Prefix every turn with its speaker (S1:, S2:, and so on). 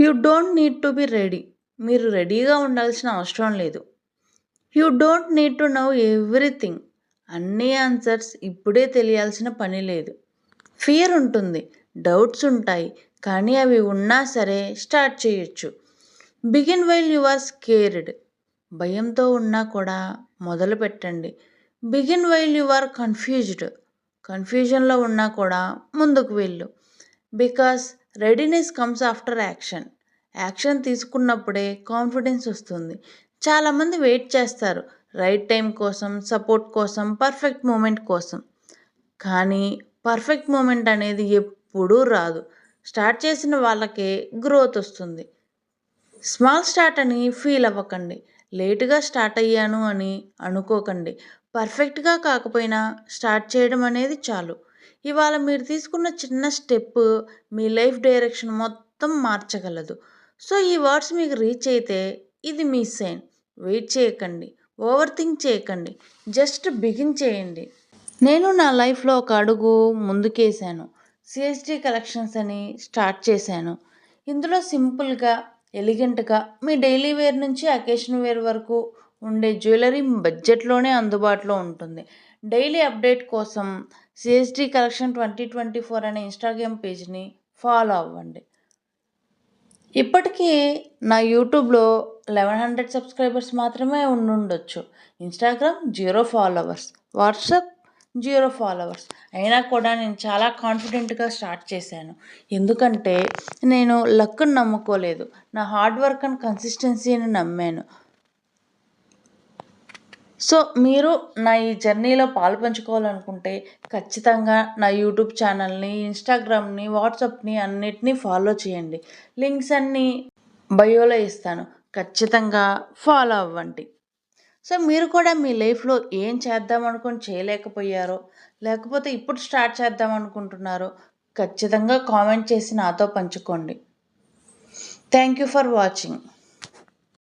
S1: You don't need to be ready. మీరు రెడీగా ఉండాల్సిన అవసరం లేదు. You don't need to know everything. అన్ని ఆన్సర్స్ ఇప్పుడే తెలియాల్సిన పని లేదు. ఫియర్ ఉంటుంది. డౌట్స్ ఉంటాయి. కానీ అవి ఉన్నా సరే స్టార్ట్ చేయొచ్చు. Begin while you are scared. భయంతో ఉన్నా కూడా మొదలు పెట్టండి. Begin while you are confused. కన్ఫ్యూజన్లో ఉన్నా కూడా ముందుకు వెళ్ళు. Because readiness comes after action. Action తీసుకున్నప్పుడే కాన్ఫిడెన్స్ వస్తుంది. చాలామంది వెయిట్ చేస్తారు. రైట్ టైం కోసం సపోర్ట్ కోసం పర్ఫెక్ట్ మూమెంట్ కోసం. కానీ పర్ఫెక్ట్ మూమెంట్ అనేది ఎప్పుడూ రాదు. స్టార్ట్ చేసిన వాళ్ళకే గ్రోత్ వస్తుంది. స్మాల్ స్టార్ట్ అని ఫీల్ అవ్వకండి. లేటుగా స్టార్ట్ అయ్యాను అని అనుకోకండి. పర్ఫెక్ట్గా కాకపోయినా స్టార్ట్ చేయడం అనేది చాలు. ఇవాళ మీరు తీసుకున్న చిన్న స్టెప్ మీ లైఫ్ డైరెక్షన్ మొత్తం మార్చగలదు. సో ఈ వర్డ్స్ మీకు రీచ్ అయితే ఇది మీ సైన్. వెయిట్ చేయకండి ఓవర్ థింక్ చేయకండి జస్ట్ బిగిన్ చేయండి. నేను నా లైఫ్లో ఒక అడుగు ముందుకేసాను సిఎస్డి కలెక్షన్స్ అని స్టార్ట్ చేశాను. ఇందులో సింపుల్గా ఎలిగెంట్గా మీ డైలీ వేర్ నుంచి అకేషన్ వేర్ వరకు ఉండే జ్యువెలరీ బడ్జెట్లోనే అందుబాటులో ఉంటుంది. డైలీ అప్డేట్ కోసం CSD collection twenty twenty four అనే ఇన్స్టాగ్రామ్ పేజ్ని ఫాలో అవ్వండి. ఇప్పటికీ నా యూట్యూబ్లో లెవెన్ హండ్రెడ్ సబ్స్క్రైబర్స్ మాత్రమే ఉండుండొచ్చు. Instagram zero followers WhatsApp zero followers. అయినా కూడా నేను చాలా కాన్ఫిడెంట్గా స్టార్ట్ చేశాను. ఎందుకంటే నేను లక్ను నమ్ముకోలేదు. నా హార్డ్ వర్క్ అండ్ కన్సిస్టెన్సీని నమ్మాను. సో మీరు నా ఈ జర్నీలో పాలు పంచుకోవాలనుకుంటే ఖచ్చితంగా నా యూట్యూబ్ ఛానల్ని ఇన్స్టాగ్రామ్ని వాట్సాప్ని అన్నిటినీ ఫాలో చేయండి. లింక్స్ అన్నీ బయోలో ఇస్తాను. ఖచ్చితంగా ఫాలో అవ్వండి. సో మీరు కూడా మీ లైఫ్లో ఏం చేద్దాం అనుకుని చేయలేకపోయారో లేకపోతే ఇప్పుడు స్టార్ట్ చేద్దాం అనుకుంటున్నారో ఖచ్చితంగా కామెంట్ చేసి నాతో పంచుకోండి. Thank you for watching.